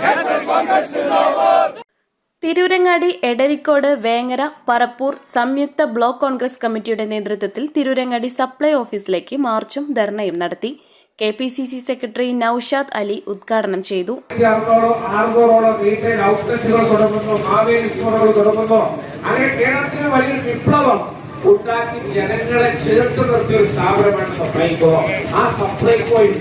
Her şey kongresi zindabat! Tirurangadi Edarikode Vengara Parappur സംയുക്ത block Congress കമ്മിറ്റിയുടെ നേതൃത്വത്തിൽ തിരൂരങ്ങാടി സപ്ലൈ ഓഫീസിലേക്ക് മാർച്ചും ധർണയും നടത്തി. K P C C secretary Naushad Ali ഉദ്ഘാടനം ചെയ്തു. ഉണ്ടാക്കി ജനങ്ങളെ ചേർത്ത് നിർത്തിയ ഒരു സ്ഥാപനമാണ് സപ്ലൈകോ ആ സപ്ലൈകോയിൽ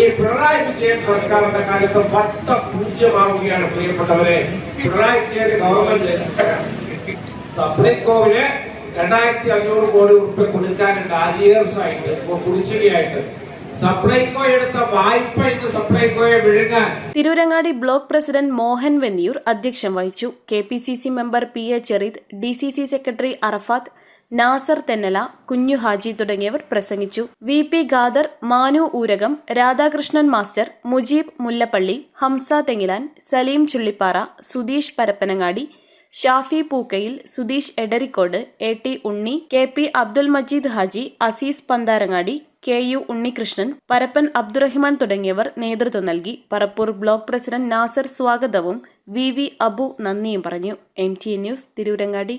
ഈ പിണറായി വിജയൻ സർക്കാരിന്റെ കാലത്ത് വട്ട പൂജ്യമാവുകയാണ് പ്രിയപ്പെട്ടവരെ. പിണറായി ഗവൺമെന്റ് സപ്ലൈകോവിന് രണ്ടായിരത്തി അഞ്ഞൂറ് കോടി റുപ്യ കൊടുക്കാനുണ്ട്. ആരിയേഴ്സ് ആയിട്ട് കുടിശ്ശികയായിട്ട്. തിരൂരങ്ങാടി ബ്ലോക്ക് പ്രസിഡന്റ് മോഹൻ വെന്നിയൂർ അധ്യക്ഷം വഹിച്ചു. K P C C member P A Chereed D C C secretary Arafath Nasar Thennala Kunhu Haji തുടങ്ങിയവർ പ്രസംഗിച്ചു. V P Khader Manu Oorakam Radhakrishnan master Mujeeb Mullappally Hamsa Thengilan Saleem Chullippara Sudheesh Parappanangadi Shafi Pookkayil Sudheesh Edarikode A T Unni K P Abdul Majeed Haji Azeez Pantharangadi K U Unnikrishnan Parappan Abdurahiman തുടങ്ങിയവർ നേതൃത്വം നൽകി. Parappur block president Nasar സ്വാഗതവും V V Abu നന്ദിയും പറഞ്ഞു. M T news Tirurangadi.